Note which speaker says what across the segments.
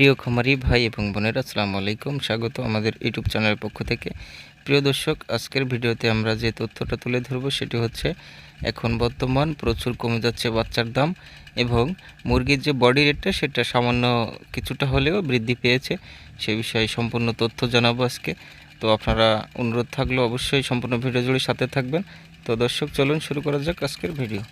Speaker 1: প্রিয় খামারি ভাই এবং বোনেরা, আসসালামু আলাইকুম। স্বাগত আমাদের ইউটিউব চ্যানেলের পক্ষ থেকে। প্রিয় দর্শক, আজকের ভিডিওতে আমরা যে তথ্যটা তুলে ধরব সেটি হচ্ছে, এখন বর্তমান প্রচুর কমে যাচ্ছে বাচ্চার দাম এবং মুরগির যে বডি রেটটা সেটা সামান্য কিছুটা হলেও বৃদ্ধি পেয়েছে। সে বিষয়ে সম্পূর্ণ তথ্য জানাব আজকে। তো আপনারা অনুরোধ থাকলে অবশ্যই সম্পূর্ণ ভিডিও জুড়ে সাথে থাকবেন। তো দর্শক, চলুন শুরু করা যাক আজকের ভিডিও।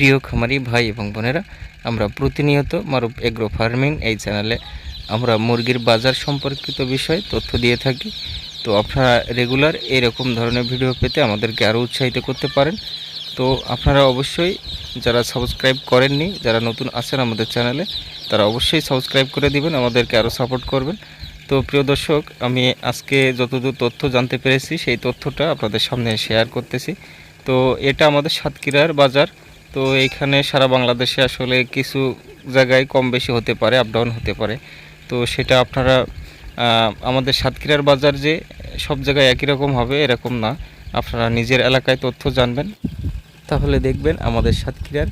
Speaker 1: প্রিয় খামারি ভাই এবং বোনেরা, আমরা প্রতিনিয়ত মারুপ এগ্রো ফার্মিং এই চ্যানেলে আমরা মুরগির বাজার সম্পর্কিত বিষয় তথ্য দিয়ে থাকি। তো আপনারা রেগুলার এরকম ধরনের ভিডিও পেতে আমাদেরকে আরও উৎসাহিত করতে পারেন। তো আপনারা অবশ্যই যারা সাবস্ক্রাইব করেননি, যারা নতুন আছেন আমাদের চ্যানেলে, তারা অবশ্যই সাবস্ক্রাইব করে দিবেন, আমাদেরকে আরও সাপোর্ট করবেন। তো প্রিয় দর্শক, আমি আজকে যতদূর তথ্য জানতে পেরেছি, সেই তথ্যটা আপনাদের সামনে শেয়ার করতেছি। তো এটা আমাদের সাতক্ষীরার বাজার। তো এইখানে সারা বাংলাদেশে আসলে কিছু জায়গায় কম বেশি হতে পারে আপ ডাউন হতে পারে। তো সেটা আপনারা আমাদের সাতক্ষীরার বাজার যে সব জায়গায় একই রকম হবে, এরকম না। আপনারা নিজের এলাকায় তথ্য জানবেন। তাহলে দেখবেন আমাদের সাতক্ষীরার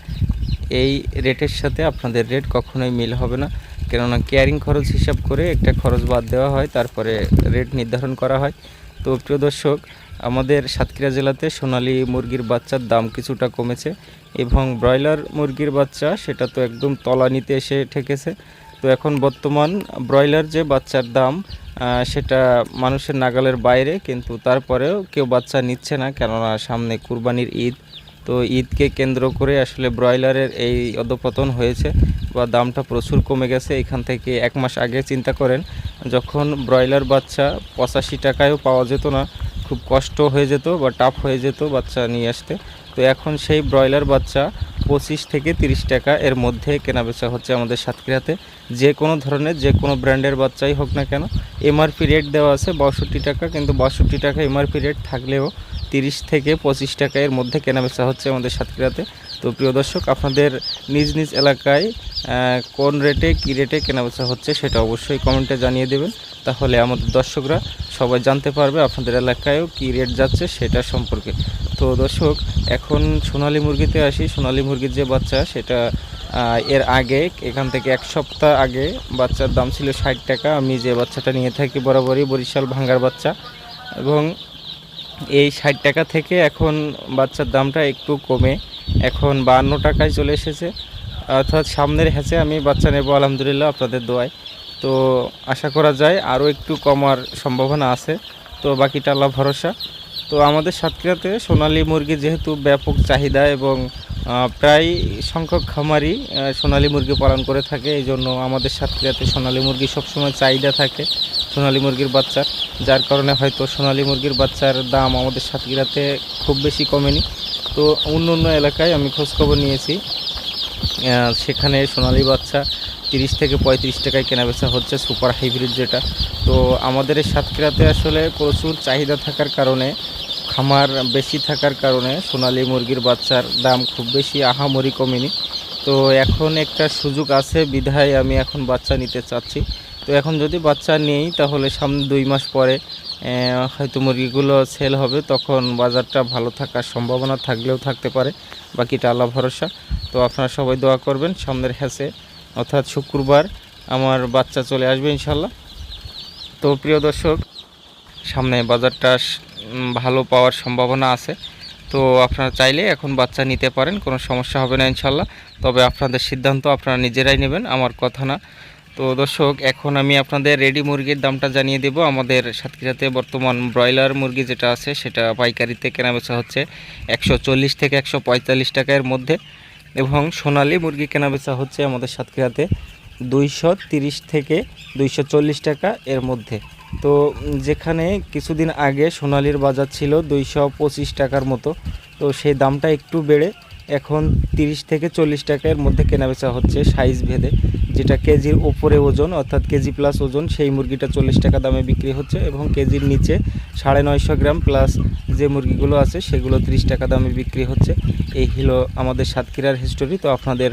Speaker 1: এই রেটের সাথে আপনাদের রেট কখনোই মিল হবে না। কেননা কেয়ারিং খরচ হিসাব করে একটা খরচ বাদ দেওয়া হয়, তারপরে রেট নির্ধারণ করা হয়। তো প্রিয় দর্শক আমাদের সাতক্ষীরা জেলাতে সোনালী মুরগির বাচ্চার দাম কিছুটা কমেছে এবং ব্রয়লার মুরগির বাচ্চা সেটা তো একদম তলানিতে এসে ঠেকেছে। তো এখন বর্তমান ব্রয়লার যে বাচ্চার দাম সেটা মানুষের নাগালের বাইরে, কিন্তু তারপরেও কেউ বাচ্চা নিচ্ছে না, কেননা সামনে কুরবানির ঈদ। তো ঈদকে কেন্দ্র করে আসলে ব্রয়লারের এই অধপতন হয়েছে বা দামটা প্রচুর কমে গেছে। এখান থেকে এক মাস আগে চিন্তা করেন, যখন ব্রয়লার বাচ্চা পঁচাশি টাকায়ও পাওয়া যেত না খুব কষ্ট হয়ে যেত বা টাফ হয়ে যেত বাচ্চা নিয়ে আসতে। তো এখন সেই ব্রয়লার বাচ্চা পঁচিশ থেকে তিরিশ টাকা এর মধ্যে কেনাবেচা হচ্ছে আমাদের সাতক্ষীরাতে যে কোনো ধরনের, যে কোনো ব্র্যান্ডের বাচ্চাই হোক না কেন এমআরপি রেট দেওয়া আছে বাষট্টি টাকা, কিন্তু বাষট্টি টাকা এমআরপি রেট থাকলেও তিরিশ থেকে পঁচিশ টাকা এর মধ্যে কেনাবেচা হচ্ছে আমাদের সাতক্ষীরাতে তো প্রিয় দর্শক, আপনাদের নিজ নিজ এলাকায় কোন রেটে কী রেটে কেনাবেচা হচ্ছে সেটা অবশ্যই কমেন্টে জানিয়ে দেবেন। তাহলে আমাদের দর্শকরা সবাই জানতে পারবে আপনাদের এলাকায়ও কী রেট যাচ্ছে সেটা সম্পর্কে। তো দর্শক, এখন সোনালী মুরগিতে আসি। সোনালী মুরগির যে বাচ্চা, সেটা এর আগে, এখান থেকে এক সপ্তাহ আগে বাচ্চার দাম ছিল ষাট টাকা। আমি যে বাচ্চাটা নিয়ে থাকি বরাবরই বরিশাল ভাঙ্গার বাচ্চা। এবং এই ষাট টাকা থেকে এখন বাচ্চার দামটা একটু কমে। এখন বাহান্ন টাকায় চলে এসেছে। অর্থাৎ সামনের হ্যাচে আমি বাচ্চা নেব, আলহামদুলিল্লাহ, আপনাদের দোয়ায়। তো আশা করা যায় আরও একটু কমার সম্ভাবনা আছে। তো বাকিটা আল্লাহ ভরসা। তো আমাদের সাতক্ষীরাতে সোনালী মুরগি যেহেতু ব্যাপক চাহিদা এবং প্রায় সংখ্যক খামারি সোনালী মুরগি পালন করে থাকে, এই জন্য আমাদের সাতক্ষীরাতে সোনালী মুরগি সবসময় চাহিদা থাকে সোনালী মুরগির বাচ্চার। যার কারণে হয়তো সোনালী মুরগির বাচ্চার দাম আমাদের সাতক্ষীরাতে খুব বেশি কমেনি। তো অন্য অন্য এলাকায় আমি খোঁজখবর নিয়েছি। সেখানে সোনালী বাচ্চা তিরিশ থেকে পঁয়ত্রিশ টাকায় কেনাবেচা হচ্ছে, সুপার হাইব্রিড যেটা। তো আমাদের সাতক্ষীরাতে আসলে প্রচুর চাহিদা থাকার কারণে, খামার বেশি থাকার কারণে সোনালী মুরগির বাচ্চার দাম খুব বেশি, আহামরি কমেনি। তো এখন একটা সুযোগ আছে, বিধায় আমি এখন বাচ্চা নিতে চাচ্ছি। তো এখন যদি বাচ্চা নেই, তাহলে সামনে দুই মাস পরে হয়তো মুরগিগুলো সেল হবে, তখন বাজারটা ভালো থাকার সম্ভাবনা থাকলেও থাকতে পারে। বাকিটা আল্লাহ ভরসা। তো আপনারা সবাই দোয়া করবেন, সামনের হ্যাসে অর্থাৎ শুক্রবার আমার বাচ্চা চলে আসবে ইনশাল্লাহ তো প্রিয় দর্শক, সামনে বাজারটা ভালো পাওয়ার সম্ভাবনা আছে। তো আপনারা চাইলে এখন বাচ্চা নিতে পারেন, কোনো সমস্যা হবে না ইনশাল্লাহ তবে আপনাদের সিদ্ধান্ত আপনারা নিজেরাই নেবেন, আমার কথা না। তো দর্শক, এখন আমি আপনাদের রেডি মুরগির দামটা জানিয়ে দেব। আমাদের সাতক্ষীরাতে বর্তমান ব্রয়লার মুরগি যেটা আছে, সেটা পাইকারিতে কেনাবেচা হচ্ছে একশো চল্লিশ থেকে একশো পঁয়তাল্লিশ টাকার মধ্যে এবং সোনালি মুরগি কেনাবেচা হচ্ছে আমাদের সাতক্ষীরাতে দুইশো থেকে দুইশো চল্লিশ টাকা এর মধ্যে। তো যেখানে কিছুদিন আগে সোনালির বাজার ছিল দুইশো পঁচিশ টাকার মতো, তো সেই দামটা একটু বেড়ে এখন তিরিশ থেকে চল্লিশ টাকার মধ্যে কেনাবেচা হচ্ছে সাইজ ভেদে, যেটা কেজির ওপরে ওজন, অর্থাৎ কেজি প্লাস ওজন, সেই মুরগিটা চল্লিশ টাকা দামে বিক্রি হচ্ছে এবং কেজির নিচে সাড়ে নয়শো গ্রাম প্লাস যে মুরগিগুলো আছে, সেগুলো তিরিশ টাকা দামে বিক্রি হচ্ছে। এই হলো আমাদের সাতক্ষীরার হিস্টোরি তো আপনাদের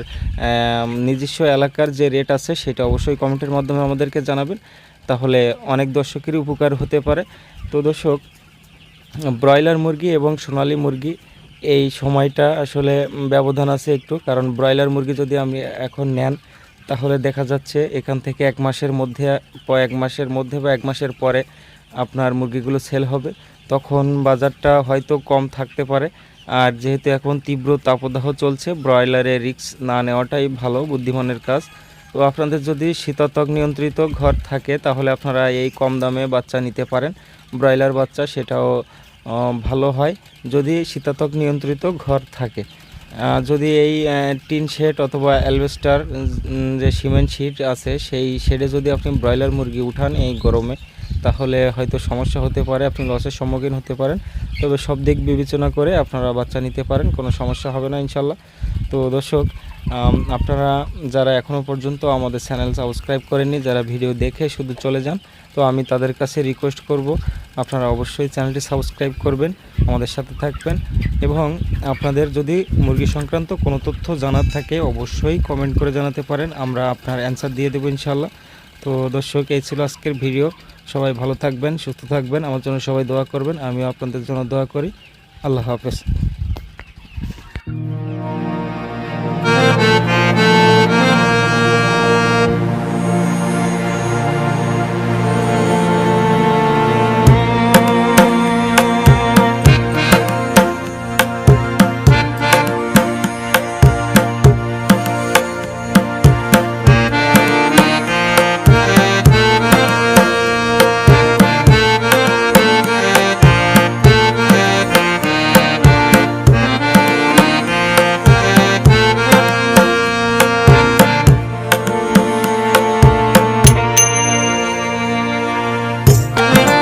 Speaker 1: নিজস্ব এলাকার যে রেট আছে, সেটা অবশ্যই কমেন্টের মাধ্যমে আমাদেরকে জানাবেন। তাহলে অনেক দর্শকেরই উপকার হতে পারে। তো দর্শক, ব্রয়লার মুরগি এবং সোনালী মুরগি এই সময়টা আসলে ব্যবধান আছে একটু, কারণ ব্রয়লার মুরগি যদি আপনি এখন নেন, তাহলে দেখা যাচ্ছে এখান থেকে এক মাসের মধ্যে এক মাসের মধ্যে বা এক মাসের পরে আপনার মুরগিগুলো সেল হবে। তখন বাজারটা হয়তো কম থাকতে পারে। আর যেহেতু এখন তীব্র তাপদাহ চলছে, ব্রয়লারে রিস্ক না নেওয়াটাই ভালো, বুদ্ধিমানের কাজ। তো আপনাদের যদি শীতাতক নিয়ন্ত্রিত ঘর থাকে, তাহলে আপনারা এই কম দামে বাচ্চা নিতে পারেন। ব্রয়লার বাচ্চা, সেটাও ভালো হয় যদি শীতাতক নিয়ন্ত্রিত ঘর থাকে। যদি এই টিন শেড অথবা অ্যালবেস্টার যে সিমেন্ট শিট আছে, সেই শেডে যদি আপনি ব্রয়লার মুরগি উঠান এই গরমে, তাহলে হয়তো সমস্যা হতে পারে, আপনি লসের সম্মুখীন হতে পারেন। তবে সব দিক বিবেচনা করে আপনারা বাচ্চা নিতে পারেন, কোনো সমস্যা হবে না ইনশাল্লাহ। তো দর্শক আপনারা যারা এখনও পর্যন্ত আমাদের চ্যানেল সাবস্ক্রাইব করেননি, যারা ভিডিও দেখে শুধু চলে যান, তো আমি তাদের কাছে রিকোয়েস্ট করব, আপনারা অবশ্যই চ্যানেলটি সাবস্ক্রাইব করবেন, আমাদের সাথে থাকবেন এবং আপনাদের যদি মুরগি সংক্রান্ত কোনো তথ্য জানার থাকে, অবশ্যই কমেন্ট করে জানাতে পারেন, আমরা আপনার অ্যান্সার দিয়ে দেবো ইনশাল্লাহ তো দর্শক, এই ছিল আজকের ভিডিও, সবাই ভালো থাকবেন, সুস্থ থাকবেন, আমার জন্য সবাই দোয়া করবেন, আমিও আপনাদের জন্য দোয়া করি, আল্লাহ হাফেজ।